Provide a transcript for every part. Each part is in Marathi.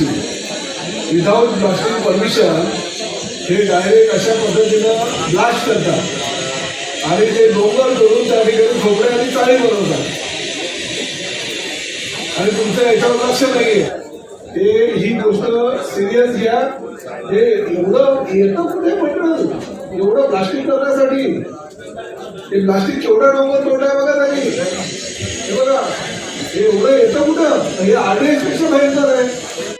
विदाऊट ब्लास्टिंग परमिशन हे डायरेक्ट अशा पद्धतीनं ब्लास्ट करतात. आणि ते डोंगर करून त्या ठिकाणी खोबरे आणि चाळी बनवतात. आणि तुमचं याच्यावर लक्ष नाहीये. ते ही गोष्ट सिरियस घ्या. हे एवढं येतं कुठे म्हटलं एवढं प्लास्टिक करण्यासाठी. हे प्लास्टिक केवढा डोंगर तोडलाय बघा त्यांनी. हे बघा. हे एवढं येतं कुठं? हे आरडीएक्सपेक्षा भयंकर आहे.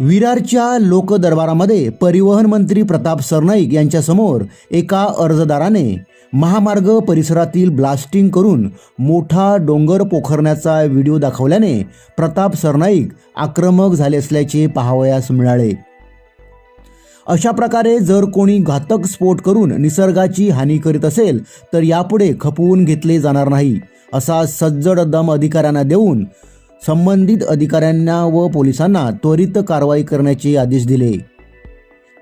विरारच्या लोकदरबारामध्ये परिवहन मंत्री प्रताप सरनाईक यांच्यासमोर एका अर्जदाराने महामार्ग परिसरातील ब्लास्टिंग करून मोठा डोंगर पोखरण्याचा व्हिडिओ दाखवल्याने प्रताप सरनाईक आक्रमक झाले असल्याचे पाहावयास मिळाले. अशा प्रकारे जर कोणी घातक स्फोट करून निसर्गाची हानी करीत असेल तर यापुढे खपवून घेतले जाणार नाही असा सज्जड दम अधिकाऱ्यांना देऊन संबंधित अधिकाऱ्यांना व पोलिसांना त्वरित कारवाई करण्याचे आदेश दिले.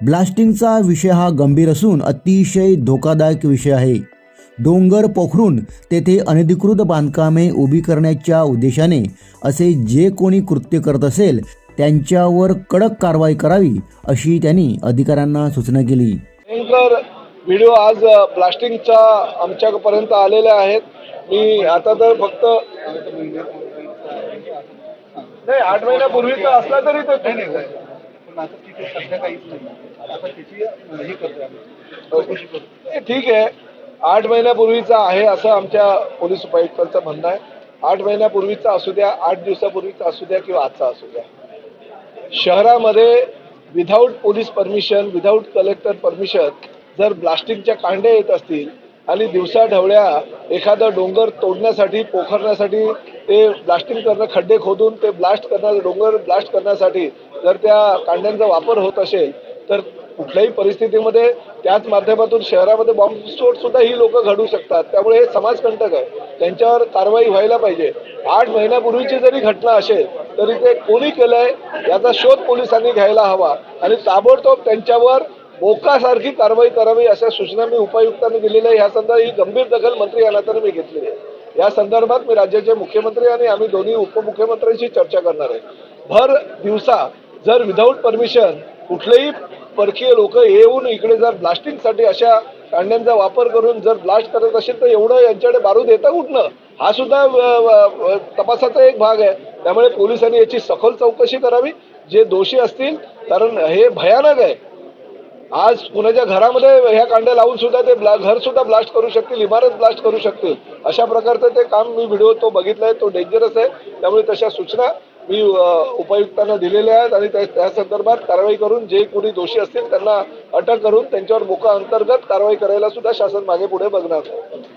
ब्लास्टिंगचा विषय हा गंभीर असून अतिशय धोकादायक विषय आहे. डोंगर पोखरून तेथे अनधिकृत बांधकामे उभी करण्याच्या उद्देशाने असे जे कोणी कृत्य करत असेल त्यांच्यावर कडक कारवाई करावी अशी त्यांनी अधिकाऱ्यांना सूचना केली. व्हिडिओ आज ब्लास्टिंगच्या आमच्यापर्यंत आलेले आहेत. मी आता तर फक्त नाही आठ महिन्यापूर्वीचा असला तरी तो पण आता तिथे सध्या काहीच नाही. आता तिची हे करतोय आम्ही. चौकशी करतो ठीक आहे. आठ महिन्यापूर्वीचा आहे असं आमच्या पोलीस उपायुक्तांचं म्हणणं आहे. आठ महिन्यापूर्वीचा असू द्या आठ दिवसापूर्वीचा असू द्या किंवा आजचा असू द्या. शहरामध्ये without police permission without collector permission जर ब्लास्टिंगच्या कांड्या येत असतील आणि दिवसा ढवळ्या एखादा डोंगर तोडण्यासाठी पोखरण्यासाठी ते ब्लास्टिंग करणं खड्डे खोदून ते ब्लास्ट करण्या डोंगर ब्लास्ट करण्यासाठी जर त्या कांड्यांचा वापर होत असेल तर कुठल्याही परिस्थितीमध्ये त्याच माध्यमातून शहरामध्ये बॉम्बस्फोट सुद्धा ही लोक घडू शकतात. त्यामुळे हे समाजकंटक आहे. त्यांच्यावर कारवाई व्हायला पाहिजे. आठ महिन्यापूर्वीची जरी घटना असेल तरी ते कोणी केलंय याचा शोध पोलिसांनी घ्यायला हवा. आणि ताबडतोब त्यांच्यावर मोकासारखी कारवाई करावी अशा सूचना मी उपायुक्तांनी दिलेल्या आहे. या संदर्भात ही गंभीर दखल मंत्री यांना मी घेतलेली आहे. या संदर्भात मी राज्याचे मुख्यमंत्री आणि आम्ही दोन्ही उपमुख्यमंत्र्यांशी चर्चा करणार आहे. भर दिवसा जर विदाऊट परमिशन कुठलेही परकीय लोक येऊन इकडे जर ब्लास्टिंगसाठी अशा कांड्यांचा वापर करून जर ब्लास्ट करत असेल तर एवढं यांच्याकडे बारूद येतं कुठनं? हा सुद्धा तपासाचा एक भाग आहे. त्यामुळे पोलिसांनी याची सखोल चौकशी करावी. जे दोषी असतील कारण हे भयानक आहे. आज कुणाच्या घरामध्ये ह्या कांड्या लावून सुद्धा ते घर सुद्धा ब्लास्ट करू शकतील इमारत ब्लास्ट करू शकतील. अशा प्रकारचं ते काम मी व्हिडिओ तो बघितलाय तो डेंजरस आहे. त्यामुळे तशा सूचना मी उपायुक्तांना दिलेल्या आहेत आणि त्या त्या संदर्भात कारवाई करून जे कोणी दोषी असतील त्यांना अटक करून त्यांच्यावर मोका अंतर्गत कारवाई करायला सुद्धा शासन मागे पुढे बघणार. आहे